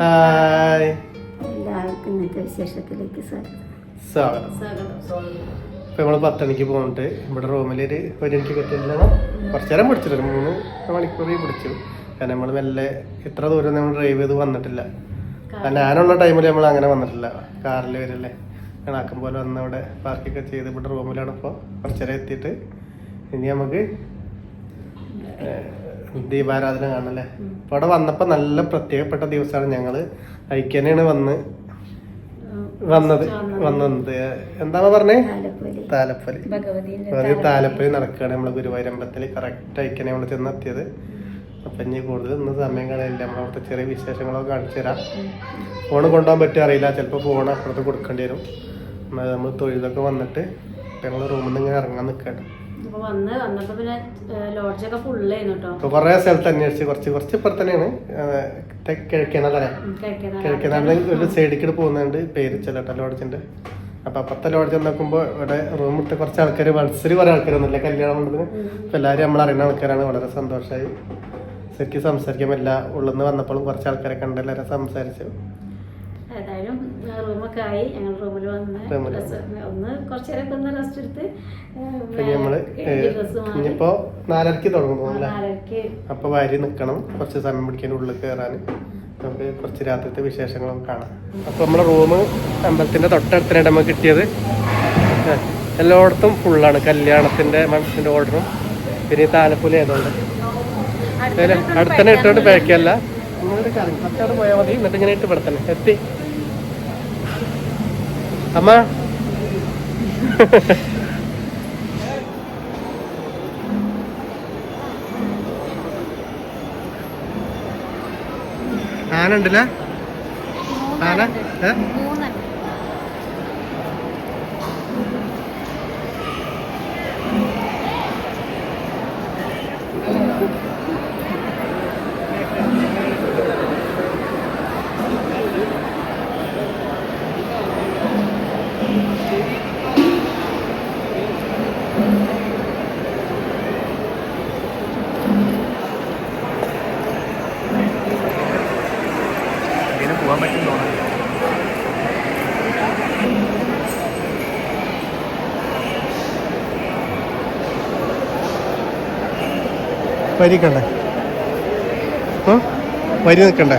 Hi. എല്ലാവർക്കും ഇന്നത്തെ വിശേഷത്തിലേക്ക് സ്വാഗതം. സ്വാഗതം. ഇപ്പൊ നമ്മൾ പത്തണിക്ക് പോകുന്നുണ്ട് ഇവിടെ റൂമിൽ ഒരു ഒരു മണിക്ക് പറ്റില്ല കുറച്ചു നേരം പിടിച്ചില്ല. ഒരു മൂന്ന് മണിക്കൂർ പിടിച്ചു. കാരണം നമ്മൾ മെല്ലെ ഇത്ര ദൂരം നമ്മൾ ഡ്രൈവ് ചെയ്ത് വന്നിട്ടില്ല. ഞാനുള്ള ടൈമിൽ നമ്മൾ അങ്ങനെ വന്നിട്ടില്ല. കാറിൽ വരല്ലേ. കണാക്കം പോലെ വന്ന് അവിടെ പാർക്കൊക്കെ ചെയ്ത് ഇവിടെ റൂമിലാണ് ഇപ്പോൾ കുറച്ചേരം എത്തിയിട്ട്. ഇനി നമുക്ക് ദീപാരാധന കാണല്ലേ? അപ്പോൾ അവിടെ വന്നപ്പോൾ നല്ല പ്രത്യേകപ്പെട്ട ദിവസമാണ് ഞങ്ങൾ ഐക്യനാണ് വന്ന് വന്നത് വന്നത്. എന്താ പറഞ്ഞേ? താലപ്പൊലി. താലപ്പൊലി. നടക്കുകയാണ് നമ്മൾ ഗുരുവായൂരമ്പലത്തിൽ കറക്റ്റ് ഐക്യനെ നമ്മൾ ചെന്നെത്തിയത്. അപ്പൊ ഇനി കൂടുതൽ ഇന്ന് സമയം കളയില്ല നമ്മൾ അവിടുത്തെ ചെറിയ വിശേഷങ്ങളൊക്കെ കാണിച്ചു തരാം. ഫോൺ കൊണ്ടുപോകാൻ പറ്റുമോ അറിയില്ല. ചിലപ്പോൾ ഫോൺ അപ്പുറത്ത് കൊടുക്കേണ്ടി വരും. എന്നാൽ നമ്മൾ തൊഴിലൊക്കെ വന്നിട്ട് ഞങ്ങൾ റൂമിൽ നിന്ന് ഇങ്ങനെ ഇറങ്ങാൻ നിൽക്കണം കൊറേ സ്ഥലത്ത് അന്വേഷിച്ച് കുറച്ച് കുറച്ച് ഇപ്പുറത്ത് തന്നെയാണ്. കിഴക്കേനല്ലേ കിഴക്കേനാളിൽ ഒരു സൈഡിലേക്ക് പോകുന്നുണ്ട്. പേര് ചെല്ലട്ട ലോഡ്ജിന്റെ അപ്പൊ അപ്പത്തെ ലോഡ്ജ് നോക്കുമ്പോൾ ഇവിടെ റൂം ഇട്ട് കുറച്ച് ആൾക്കാർ മത്സരി കുറെ ആൾക്കാരൊന്നുമില്ല. കല്യാണം കൊണ്ടതിന് അപ്പൊ എല്ലാവരും നമ്മൾ അറിയുന്ന ആൾക്കാരാണ്. വളരെ സന്തോഷമായി ശരിക്കും സംസാരിക്കാൻ പറ്റില്ല. ഉള്ളെന്ന് വന്നപ്പോഴും കുറച്ച് ആൾക്കാരെ കണ്ട് എല്ലാവരും സംസാരിച്ചു. ഏതായാലും റൂമൊക്കെ ആയി. ഞങ്ങൾ റൂമിൽ വന്ന് ഒന്ന് കുറച്ചു നേരമൊക്കെ ഒന്ന് റെസ്റ്റ് എടുത്ത് പിന്നെ നമ്മൾ ഇനിയിപ്പോ നാലരക്ക് തുടങ്ങുന്നു അപ്പൊ വാരി നിക്കണം. കുറച്ച് സമയം പിടിക്കാൻ ഉള്ളിൽ കയറാൻ നമുക്ക് കുറച്ച് രാത്രിത്തെ വിശേഷങ്ങളും കാണാം. അപ്പൊ നമ്മുടെ റൂം അമ്പലത്തിന്റെ തൊട്ടടുത്തിനായിട്ട് നമുക്ക് കിട്ടിയത് എല്ലായിടത്തും ഫുള്ളാണ് കല്യാണത്തിന്റെ മനസ്സിന്റെ ഓർഡറും പിന്നെ താലപ്പൊലി ആയതുകൊണ്ട്. അടുത്തന്നെ ഇട്ടോണ്ട് പേക്കല്ല പത്തോട് പോയാൽ മതി എന്നിട്ട് ഇട്ട് എത്തി. അമ്മ. ആന ഉണ്ടല്ലേ? ആന? ഏ? വരിക്കണ്ടേ കണ്ടേ വരി നിൽക്കണ്ടേ?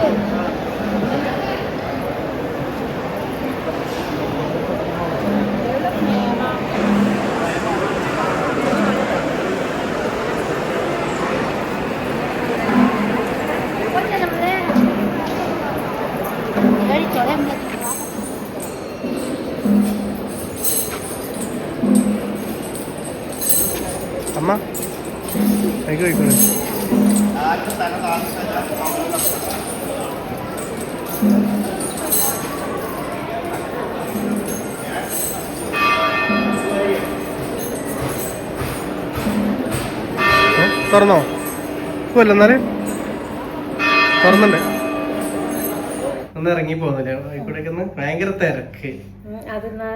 അമ്മ? ഏ? തുറന്നോ? പോല്ല എന്നാൽ? തുറന്നണ്ടേ ഒന്ന് ഇറങ്ങി പോകുന്നില്ല ഇവിടേക്കൊന്ന് ഭയങ്കര തിരക്ക്. അതെന്നാ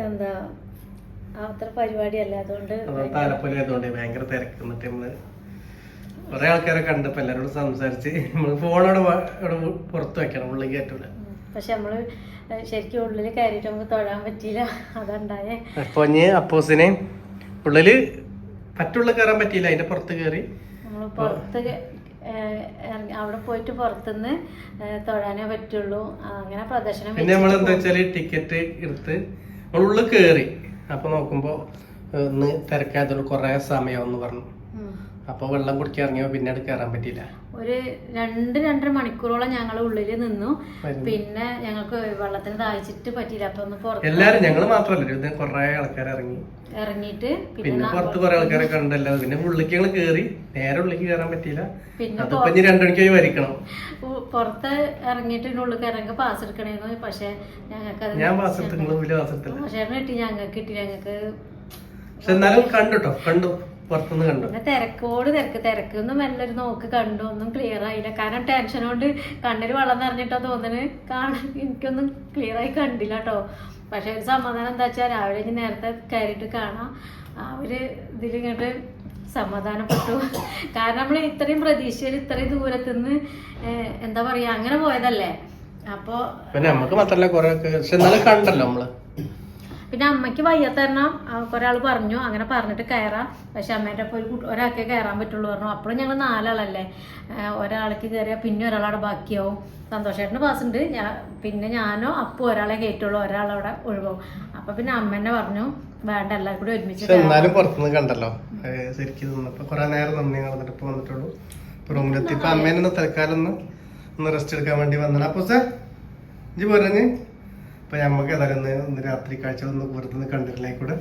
എന്താ അത്ര പരിപാടിയല്ല. അതുകൊണ്ട് അത് താലപ്പൊലി ആയതുകൊണ്ട് ഭയങ്കര തിരക്ക് എന്നിട്ട് നമ്മൾ കുറെ ആൾക്കാരെ കണ്ടപ്പോ എല്ലാരോടും സംസാരിച്ച് നമ്മൾ ഫോണോടെ പുറത്ത് വെക്കണം ഉള്ളിൽ കയറ്റൂല. പക്ഷെ നമ്മൾ ശരിക്കും ഉള്ളിൽ കയറിയിട്ട് നമുക്ക് തൊഴാൻ പറ്റിയില്ല. അതുണ്ടായേ പൊഞ്ഞ് അപ്പോസിനെ ഉള്ളിൽ പറ്റുള്ള കയറാൻ പറ്റിയില്ല അതിന്റെ പുറത്ത് കയറി. നമ്മൾ പുറത്ത് അവിടെ പോയിട്ട് പുറത്തുനിന്ന് തൊഴാനേ പറ്റുള്ളൂ. അങ്ങനെ പ്രദർശനം പിന്നെ നമ്മൾ എന്താ വെച്ചാൽ ടിക്കറ്റ് എടുത്ത് ഉള്ളിൽ കയറി. അപ്പൊ നോക്കുമ്പോ ഏഹ്, ഇന്ന് തിരക്കായതുകൊണ്ട് കുറെ സമയം എന്ന് പറഞ്ഞു. അപ്പൊ വെള്ളം കുടിക്കാൻ ഇറങ്ങിയോ കയറാൻ പറ്റിയില്ല. ഒരു രണ്ട് രണ്ടര മണിക്കൂറോളം ഞങ്ങൾ ഉള്ളിൽ നിന്നു. പിന്നെ ഞങ്ങൾക്ക് വെള്ളത്തിന് ദാഹിച്ചിട്ട് പറ്റിയില്ല. അപ്പൊ ഒന്ന് പുറത്ത് എല്ലാരും ഞങ്ങൾ മാത്രല്ല കൊറേ ആൾക്കാർ ഇറങ്ങി. ഇറങ്ങിയിട്ട് പിന്നെ പുറത്ത് കുറെ ആൾക്കാരെ കണ്ടല്ലോ. പിന്നെ ഉള്ളിക്ക് ഞങ്ങൾ കേറി. നേരെ ഉള്ളിക്ക് കയറാൻ പറ്റിയില്ല. പിന്നെ അതിപ്പോ ഇനി രണ്ടു മണിക്ക് പോയി വരിക്കണം പുറത്ത് ഇറങ്ങിയിട്ട് ഉള്ളിക്ക് ഉള്ളിൽ ഇറങ്ങി പാസ് എടുക്കണേന്ന്. പക്ഷെ ഞങ്ങൾക്ക് ഞാൻ പാസ് എടുത്തു. പക്ഷേ കിട്ടി ഞങ്ങൾക്ക് കിട്ടി. ഞങ്ങൾക്ക് പക്ഷെ എന്നാലും കണ്ടു കേട്ടോ കണ്ടു. പുറത്തുനിന്ന് കണ്ടു. തിരക്കോട് തിരക്ക്. തിരക്ക് ഒന്നും എല്ലാരും നോക്ക് കണ്ടു. ഒന്നും ക്ലിയർ ആയില്ല. കാരണം ടെൻഷൻ കൊണ്ട് കണ്ണിൽ വെള്ളം നിറഞ്ഞിട്ടോ തോന്നുന്നത് കാണാൻ എനിക്കൊന്നും ക്ലിയർ ആയി കണ്ടില്ല കേട്ടോ പക്ഷെ ഒരു സമാധാനം എന്താ വെച്ചാൽ രാവിലെ ഇനി നേരത്തെ കയറിയിട്ട് കാണാം. അവർ ഇതിലിങ്ങോട്ട് സമാധാനപ്പെട്ടു. കാരണം നമ്മൾ ഇത്രയും പ്രതീക്ഷയിൽ ഇത്രയും ദൂരത്തു നിന്ന് എന്താ പറയാ അങ്ങനെ പോയതല്ലേ? അപ്പോ പിന്നെ നമുക്ക് മാത്രല്ല കൊറേ കണ്ടല്ലോ നമ്മൾ. പിന്നെ അമ്മയ്ക്ക് വയ്യാത്ത കാരണം ഒരാൾ പറഞ്ഞു അങ്ങനെ പറഞ്ഞിട്ട് കയറാം. പക്ഷെ അമ്മേന്റെ ഒപ്പം ഒരു ഒരാൾക്കേ കയറാൻ പറ്റുള്ളൂ പറഞ്ഞു. അപ്പോഴും ഞങ്ങൾ നാലാളല്ലേ. ഒരാൾക്ക് കയറിയാൽ പിന്നെ ഒരാളവിടെ ബാക്കിയാവും. സന്തോഷേട്ടന് പാസ് ഉണ്ട് ഞാൻ പിന്നെ ഞാനോ അപ്പോൾ ഒരാളെ കയറ്റുള്ളൂ. ഒരാളവിടെ ഒഴിവാവും. അപ്പൊ പിന്നെ അമ്മ തന്നെ പറഞ്ഞു വേണ്ട എല്ലാവരും കൂടി ഒരുമിച്ച് എന്നാലും പുറത്തുനിന്ന് കണ്ടല്ലോ. ശരിക്കും നിന്നപ്പോ കുറേ നേരം നന്ദി നടന്നിട്ട് ഇപ്പോൾ വന്നിട്ടുള്ളൂ. റൂമിലെത്തി. ഇപ്പം അമ്മേനൊന്ന് തൽക്കാലം ഒന്ന് ഒന്ന് റെസ്റ്റ് എടുക്കാൻ വേണ്ടി വന്നതാണ് അപ്പോൾ സാർ ഇജ്ജ് പറഞ്ഞ് ഇപ്പൊ ഞമ്മക്ക് ഏതായാലും ഒന്ന് ഒന്ന് രാത്രി കാഴ്ച ഒന്ന് പുറത്തുനിന്ന് കണ്ടിട്ടില്ലേ കൂടെ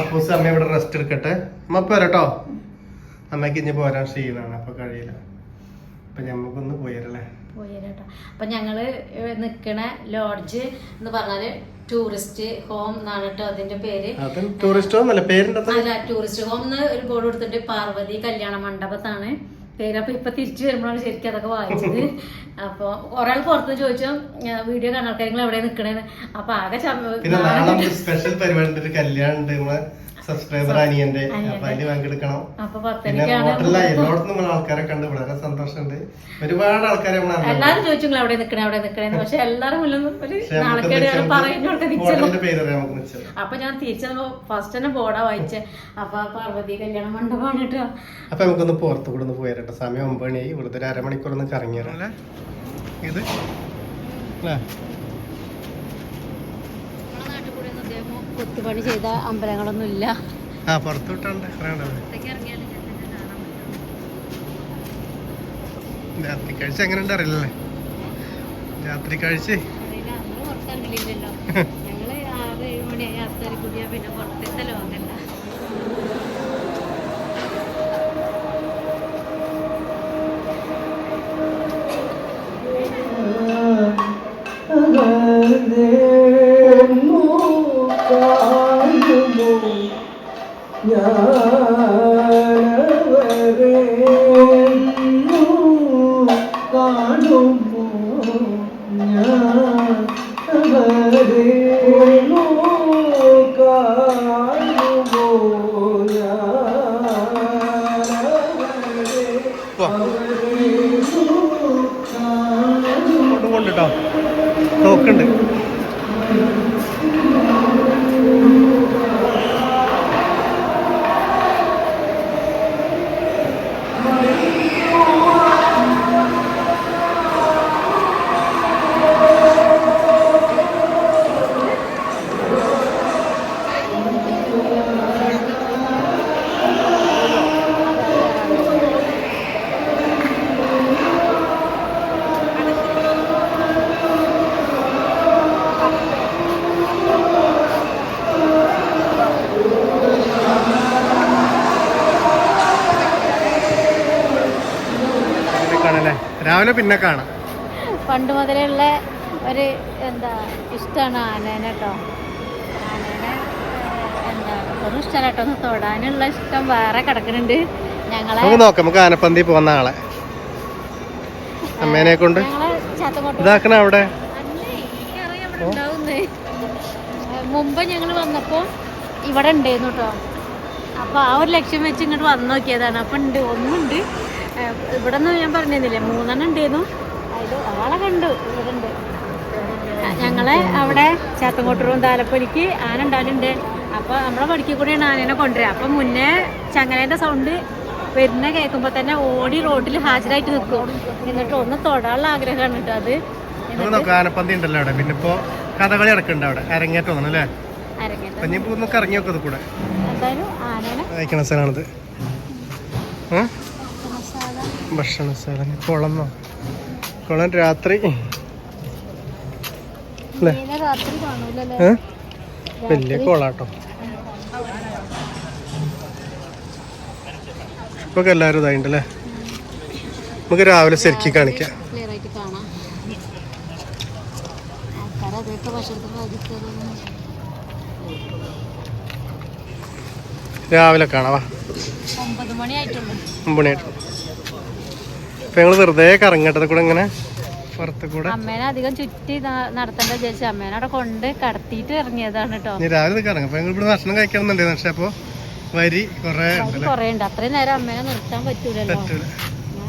അപ്പൂസ് അമ്മ ഇവിടെ റെസ്റ്റ് എടുക്കട്ടെ. അമ്മ പോരട്ടോ അമ്മയ്ക്ക് അമ്മയ്ക്ക് ഇനി പോരാൻ ക്ഷീണാണ് അപ്പൊ കഴിയില്ല. അപ്പൊ ഞമ്മക്കൊന്ന് പോയല്ലേ പോയരട്ടോ. അപ്പൊ ഞങ്ങൾ നിക്കണ ലോഡ്ജ് എന്ന് പറഞ്ഞാൽ ടൂറിസ്റ്റ് ഹോം എന്നാണ് കേട്ടോ അതിന്റെ പേര്. ടൂറിസ്റ്റ് ഹോം അല്ല ടൂറിസ്റ്റ് ഹോം എന്ന് ഒരു ബോർഡ് കൊടുത്തിട്ട് പാർവതി കല്യാണ മണ്ഡപത്താണ്. പേര് അപ്പൊ ഇപ്പൊ തിരിച്ചു വരുമ്പോഴാണ് ശരിക്കും അതൊക്കെ വായിച്ചത്. അപ്പൊ ഒരാൾ പുറത്ത് ചോദിച്ചു വീഡിയോ കാണാൻ നിങ്ങൾ എവിടെ നിക്കണേന്ന്? അപ്പൊ ആകെ സ്പെഷ്യൽ പരിപാടി കല്യാണം സബ്സ്ക്രൈബർ അനിയന്റെ. അപ്പൊ അതിന് പങ്കെടുക്കണം. പിന്നെ ഹോട്ടലിലെ എല്ലായിടത്തും നമ്മൾ ആൾക്കാരെ കണ്ട്. വളരെ സന്തോഷമുണ്ട്. ഒരുപാട് ആൾക്കാരെ നമ്മൾ. എല്ലാരും ചോദിച്ചു നിങ്ങൾ അവിടെ നിൽക്കണേ എവിടെ നിക്കണേന്ന് പക്ഷെ എല്ലാരും അപ്പൊ ഞാൻ തിരിച്ചു ഫസ്റ്റ് തന്നെ ബോർഡാ വായിച്ചേ. അപ്പൊ പാർവതി കല്യാണ മണ്ഡപമാണ് കേട്ടോ. അപ്പൊ നമുക്കൊന്ന് പുറത്തു കൂടെ ഒന്ന് പോയിരട്ടെ സമയം ഒമ്പത് മണിയായി ഇവിടുത്തെ ഒരു അരമണിക്കൂർ ഒന്ന് കറങ്ങിയറ ഇത്? അല്ലേ നമ്മുടെ നാട്ടിൽ കൂടെ ഒന്നും ഇതേമോ കൊത്തുപണി ചെയ്ത അമ്പലങ്ങളൊന്നും ഇല്ല. ആ രാത്രി കാഴ്ച എങ്ങനെ ഉണ്ട് അറിയില്ലല്ലേ? രാത്രി കാഴ്ച അറിയില്ല നമ്മൾ പുറത്തിറങ്ങലില്ലല്ലോ ഞങ്ങൾ ആറ് ഏഴ് മണിയായി ആൾക്കാർ കൂടിയാ പിന്നെ പുറത്തത്തെ ലോകല്ല കേട്ടോ. നോക്കുന്നുണ്ട് രാവിലെ പിന്നെ കാണാം. പണ്ട് മുതലുള്ള ഒരു എന്താ ഇഷ്ടമാണ് ആനേനെ കേട്ടോ ആനേനെ എന്താ ഒന്നും ഇഷ്ടമല്ല കേട്ടോ ഒന്ന് തൊടാനുള്ള ഇഷ്ടം വേറെ കിടക്കുന്നുണ്ട്. ഞങ്ങളെ നമുക്ക് നോക്കാം നമുക്ക് ആനപ്പന്തി പോകുന്ന ആളെ. അമ്മേനെ കൊണ്ട്. ഇതാക്കണ അവിടെ. മുമ്പ് ഞങ്ങൾ വന്നപ്പോ ഇവിടെ ഉണ്ടായിരുന്നു കേട്ടോ അപ്പൊ ആ ഒരു ലക്ഷ്യം വെച്ച് ഇങ്ങോട്ട് വന്നു നോക്കിയതാണ്. അപ്പൊ ഉണ്ട് ഒന്നുണ്ട്. ഇവിടെ നിന്ന് ഞാൻ പറഞ്ഞിരുന്നില്ലേ മൂന്നെണ്ണം ഉണ്ടായിരുന്നു. അതിൽ ഒരാളെ കണ്ടു ഇവിടെ ഉണ്ട് ഞങ്ങളെ അവിടെ ചാത്തങ്കോട്ടൂറും താലപ്പൊലിക്ക് ആന ഉണ്ടാലുണ്ട് അപ്പൊ നമ്മളെ പഠിക്കൽ കൂടിയാണ് ആനേനെ കൊണ്ടുവരിക. അപ്പൊ മുന്നേ ചങ്ങലേന്റെ സൗണ്ട് വരുന്ന കേൾക്കുമ്പോ തന്നെ ഓടി റോഡിൽ ഹാജരായിട്ട് നിൽക്കും. എന്നിട്ട് ഒന്ന് തൊടാനുള്ള ആഗ്രഹമാണ് കേട്ടോ അത്. ആനപ്പന്തി ഉണ്ടല്ലോ അവിടെ. പിന്നെ ഇപ്പൊ കഥകളി നടക്കുന്നുണ്ട് അവിടെ. അരങ്ങേറ്റം അല്ലേ? അരങ്ങേറ്റം. ഒന്ന് കറങ്ങി നോക്കത് കൂടെ. എന്തായാലും ആനേനെ അയക്കണ സ്ഥലമാണിത്. ഏ? മസാല ഭക്ഷണശാല കുളം കുളം രാത്രി. വലിയ കുളാട്ടോ. ഇപ്പൊ എല്ലാവരും അല്ലേ നമുക്ക് രാവിലെ ശരിക്കും കാണിക്കാം. രാവിലെ കാണാവാ ഒമ്പത് മണി ആയിട്ടുള്ളൂ ഒമ്പണിയായിട്ട് ഇപ്പൊ ഞങ്ങൾ വെറുതെ കറങ്ങട്ടത് കൂടെ ഇങ്ങനെ അമ്മേനെ അധികം ചുറ്റി നടത്തണ്ട വിചാരിച്ചു അമ്മേനെ അവിടെ കൊണ്ട് കടത്തിയിട്ട് ഇറങ്ങിയതാണ് കേട്ടോ രാവിലെ അപ്പൊ ഇവിടെ ഭക്ഷണം കഴിക്കണമെന്നുണ്ട് പക്ഷെ അപ്പൊ വരി കൊറേ ഉണ്ടല്ലേ. കൊറേ ഉണ്ട് അത്രയും നേരം അമ്മേനെ നിർത്താൻ പറ്റൂലല്ലോ. പറ്റൂല.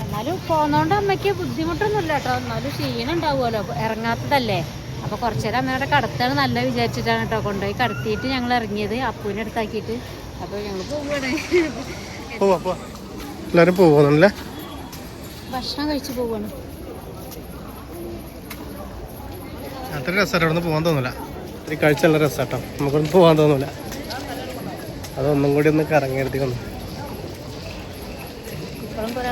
എന്നാലും പോന്നോണ്ട് അമ്മയ്ക്ക് ബുദ്ധിമുട്ടൊന്നുമില്ല കേട്ടോ എന്നാലും ക്ഷീണം ഉണ്ടാവുമല്ലോ. ഇറങ്ങാത്തതല്ലേ. അപ്പൊ കുറച്ചേരം അമ്മയുടെ കടത്താണ് നല്ല വിചാരിച്ചിട്ടാണ് കേട്ടോ കൊണ്ടുപോയി കടത്തിയിട്ട് ഞങ്ങൾ ഇറങ്ങിയത് അപ്പൂവിനെ അടുത്താക്കിയിട്ട്. അപ്പൊ ഞങ്ങൾ പോവുകയാണ് പോവാ പോവാ. എല്ലാരും പോകുന്നല്ലേ ഭക്ഷണം കഴിച്ചു പോവാണ്. അത്ര രസമായിട്ട് അവിടെ പോകാൻ തോന്നില്ല ഒരു കാഴ്ച നല്ല രസമാട്ടോ. നമുക്കൊന്നും പോകാൻ തോന്നില്ല അതൊന്നും കൂടി ഒന്ന് കറങ്ങിയെടുത്തി വന്നു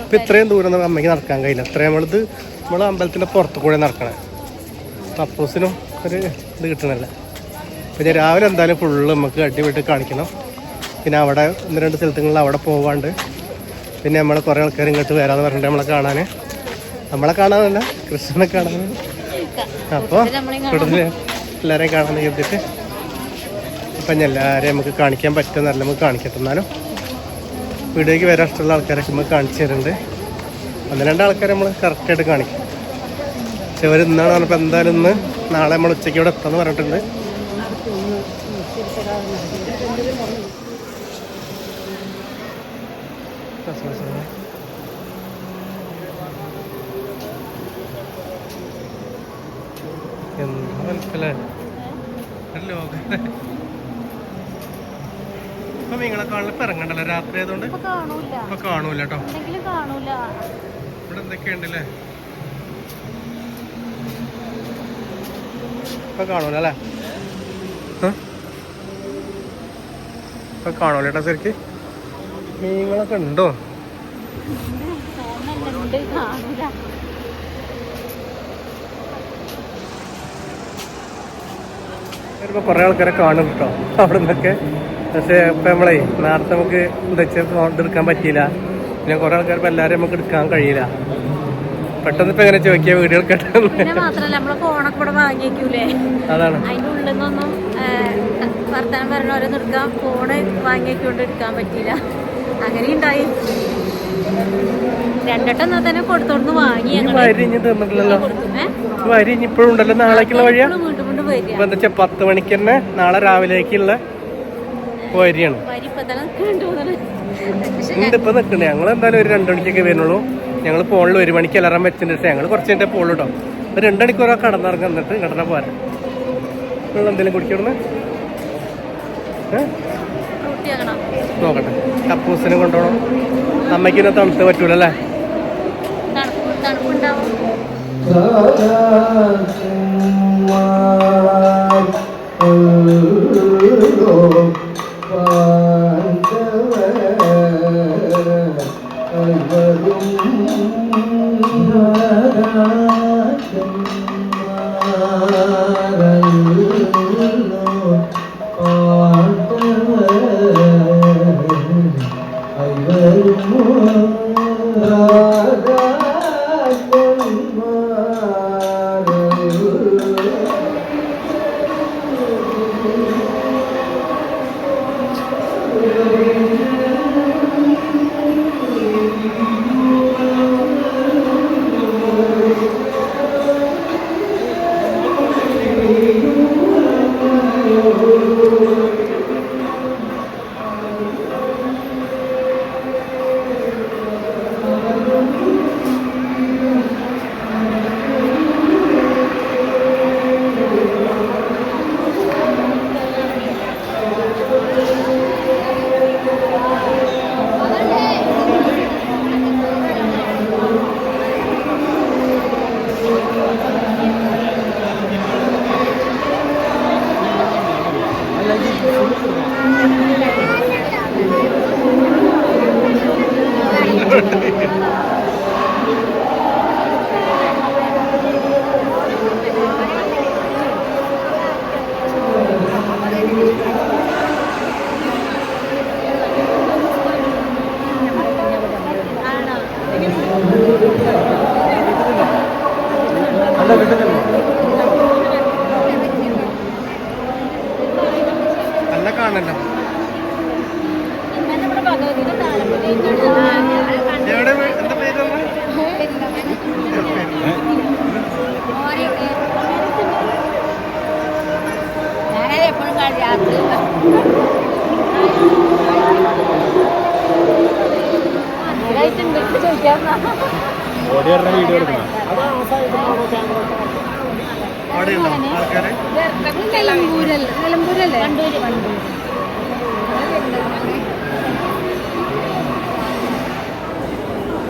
ഇപ്പൊ ഇത്രയും ദൂരം നമ്മൾ അമ്മയ്ക്ക് നടക്കാൻ കഴിയില്ല. ഇത്രയും നമ്മളിത് നമ്മൾ അമ്പലത്തിന്റെ പുറത്തു കൂടെ നടക്കണേ. തപ്പൂസിനും ഒരു ഇത് കിട്ടണല്ല പിന്നെ രാവിലെ എന്തായാലും ഫുള്ള് നമുക്ക് അടിപൊളി കാണിക്കണം. പിന്നെ അവിടെ ഒന്ന് രണ്ട് സ്ഥലത്തുകളിൽ അവിടെ പോവാണ്ട് പിന്നെ നമ്മൾ കുറേ ആൾക്കാർ ഇങ്ങോട്ട് വരാമെന്ന് പറഞ്ഞിട്ട് നമ്മളെ കാണാൻ നമ്മളെ കാണാനല്ല കൃഷ്ണനെ കാണാൻ അപ്പോൾ കൂടുതൽ എല്ലാവരെയും കാണാൻ കരുതിയിട്ട് ഇപ്പൊ എല്ലാവരെയും നമുക്ക് കാണിക്കാൻ പറ്റുന്നല്ല നമുക്ക് കാണിക്കട്ടെ എന്നാലും. വീഡിയോയ്ക്ക് വരാൻ ഇഷ്ടമുള്ള ആൾക്കാരൊക്കെ നമുക്ക് കാണിച്ചു തരുന്നുണ്ട്. ഒന്ന് രണ്ട് ആൾക്കാരെ നമ്മൾ കറക്റ്റായിട്ട് കാണിക്കും. പക്ഷെ അവർ ഇന്നാണ് പറഞ്ഞപ്പോൾ എന്തായാലും ഇന്ന് നാളെ നമ്മൾ ഉച്ചയ്ക്ക് ഇവിടെ എത്താമെന്ന് പറഞ്ഞിട്ടുണ്ട്. എന്താ മനസ്സിലെ ലോകം ഇപ്പൊ നിങ്ങളെ കാണാൻ ഇപ്പൊ ഇറങ്ങണ്ടല്ലോ രാത്രി ആയതുകൊണ്ട് ഇപ്പൊ കാണൂല. കേട്ടോ ഇവിടെ എന്തൊക്കെയുണ്ടല്ലേ? ഇപ്പൊ കാണൂല അല്ലേ? ഇപ്പൊ കാണൂല കേട്ടോ ശരിക്ക്. മീനുകളൊക്കെ ഉണ്ടോ? തോന്നുന്നുണ്ട് കാണൂല കുറെ ആൾക്കാരെ കാണും കേട്ടോ അവിടെ നിന്നൊക്കെ പക്ഷെ ഇപ്പൊ നമ്മളെ നേരത്തെ നമുക്ക് വെച്ചാൽ എടുക്കാൻ പറ്റിയില്ല. പിന്നെ കുറേ ആൾക്കാർ ഇപ്പൊ എല്ലാവരും നമുക്ക് എടുക്കാൻ കഴിയില്ല. പെട്ടെന്ന് ഇപ്പൊ എങ്ങനെ ചോദിക്കുക വീഡിയോ എടുക്കട്ടെ അതാണ്. വർത്തമാനം പറഞ്ഞ ഓരോന്ന് എടുക്കാൻ ഫോണ് വാങ്ങിയൊക്കെ കൊണ്ട് എടുക്കാൻ പറ്റിയില്ല. അങ്ങനെ ഉണ്ടായി. രണ്ടെട്ടം എന്നാ തന്നെ കൊടുത്തോണ്ട് വാങ്ങി തന്നിട്ടില്ലല്ലോ. ഇപ്പോഴും ഉണ്ടല്ലോ. നാളേക്കുള്ള വഴിയാ എന്താ പത്ത് മണിക്ക് തന്നെ നാളെ രാവിലേക്കുള്ള വരിയാണ്. ഉണ്ട് ഇപ്പൊ ഞങ്ങൾ എന്തായാലും ഒരു രണ്ടു മണിക്കൊക്കെ വരുന്നുള്ളൂ. ഞങ്ങൾ ഫോണിൽ ഒരു മണിക്ക് അലാറം വെച്ചിട്ട് ഞങ്ങൾ കുറച്ച് കഴിഞ്ഞിട്ട് പോകുള്ളൂ കേട്ടോ ഒരു രണ്ട് കടന്നിറങ്ങി. എന്നിട്ട് കടന്ന പോരാ. നിങ്ങൾ എന്തെങ്കിലും കൂട്ടിയാക്കണം? നോക്കട്ടെ. കപ്പൂസിനെ കൊണ്ടുപോകണം അമ്മയ്ക്ക് ഇന്ന് തണുത്ത് പറ്റൂലല്ലേ തണുപ്പ് തണുപ്പുണ്ടാവും ഇവിടെ കിട്ടുന്നില്ല നല്ല കാണല്ലോ. എവിടെ എന്താ പേര് ഞാനത് എപ്പോഴും രാത്രി. ചോദിക്കാം ഓടി പറഞ്ഞ വീഡിയോ എടുക്കണം. നിലമ്പൂരല്ലേ? വണ്ടൂര്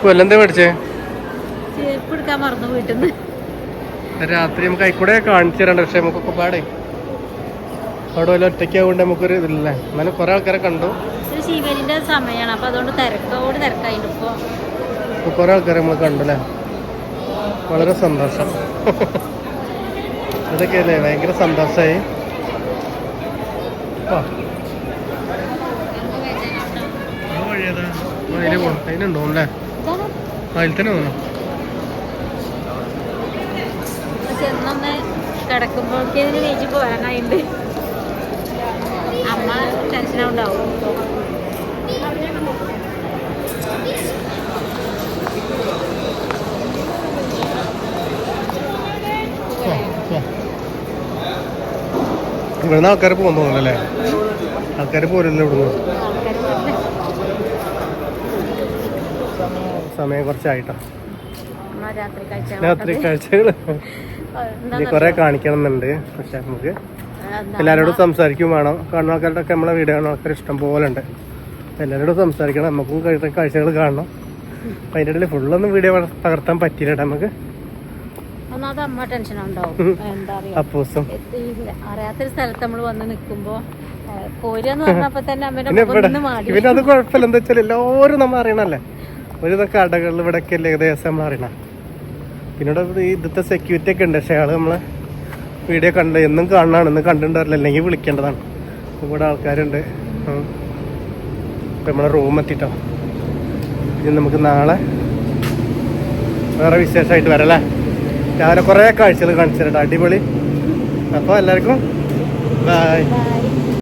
കൊല്ലെന്താ മറന്നു രാത്രി നമുക്ക് അതിക്കൂടെ കാണിച്ചു തരണ്ട പക്ഷെ നമുക്കൊക്കെ പാടേ. അവിടെ വല്ല ഒറ്റയ്ക്കാവുകൊണ്ട് നമുക്കൊരു ഇതില്ലേ എന്നാലും കുറെ ആൾക്കാരെ കണ്ടു. ശിവലിന്റെ ശിവരിന്റെ സമയമാണ് അപ്പൊ അതുകൊണ്ട് തിരക്കോട് തിരക്കായിട്ട് ഇപ്പൊ. ഇപ്പൊ കുറെ ആൾക്കാരെ നമ്മൾ കണ്ടല്ലേ? വളരെ സന്തോഷം. അതൊക്കെ അല്ലേ ഭയങ്കര സന്തോഷമായി അതിൽ പോണം. അതിനുണ്ടോ അല്ലേ അതിൽ തന്നെ പോകണം കിടക്കുമ്പോഴേക്ക് പോകാനായിണ്ട്. അമ്മ ടെൻഷൻ ഉണ്ടാവും ഇവിടുന്ന് ആൾക്കാർ പോകുന്നു തോന്നുന്നല്ലേ? ആൾക്കാർ പോരല്ലോ ഇവിടുന്ന്. സമയം കുറച്ചായിട്ടോ. രാത്രി കാഴ്ചകൾ കൊറേ കാഴ്ചകൾ ഇനി കുറെ കാണിക്കണം എന്നുണ്ട് പക്ഷെ നമുക്ക് എല്ലാവരോടും സംസാരിക്കും വേണം. കാണുന്ന ആൾക്കാരുടെ ഒക്കെ നമ്മളെ വീഡിയോ കാണുന്ന ആൾക്കാർ ഇഷ്ടം പോലെ ഉണ്ട് എല്ലാവരോടും സംസാരിക്കണം. നമുക്കും കഴി- കാഴ്ചകൾ കാണണം. അപ്പം അതിന്റെ ഇടയിൽ ഫുള്ളൊന്നും വീഡിയോ പകർത്താൻ പറ്റിയില്ല നമുക്ക്. ഒന്നാമത് അമ്മ ടെൻഷൻ ഉണ്ടാവും. എന്താ അറിയാ? അറിയാത്തൊരു സ്ഥലത്ത് നമ്മൾ വന്ന് നിൽക്കുമ്പോ കോരിയെന്ന് പറഞ്ഞപ്പോ തന്നെ അമ്മേന്റെ പിന്നെ ഇവിടെ ഒന്ന് മാടി പിന്നെ അത് കുഴപ്പമില്ല. എന്താ വെച്ചാൽ എല്ലാവരും നമ്മൾ അറിയണല്ലേ? ഒരു കടകളിൽ അല്ലേ ഏകദേശം നമ്മൾ അറിയണം. പിന്നെ ഇതത്തെ ഈ ഇന്നത്തെ സെക്യൂരിറ്റി ഒക്കെ ഉണ്ട്. പക്ഷേ ആൾ നമ്മളെ വീഡിയോ കണ്ട് എന്നും കാണാണ്. ഇന്ന് കണ്ടിട്ടുണ്ടാവില്ല. അല്ലെങ്കിൽ വിളിക്കേണ്ടതാണ്. ഇവിടെ ആൾക്കാരുണ്ട്. നമ്മളെ റൂം എത്തിട്ടോ. ഇനി നമുക്ക് നാളെ വേറെ വിശേഷമായിട്ട് വരാം അല്ലേ? രാവിലെ കുറേ കാഴ്ചകൾ കാണിച്ചു തരട്ടോ അടിപൊളി അപ്പോൾ എല്ലാവർക്കും ബൈ.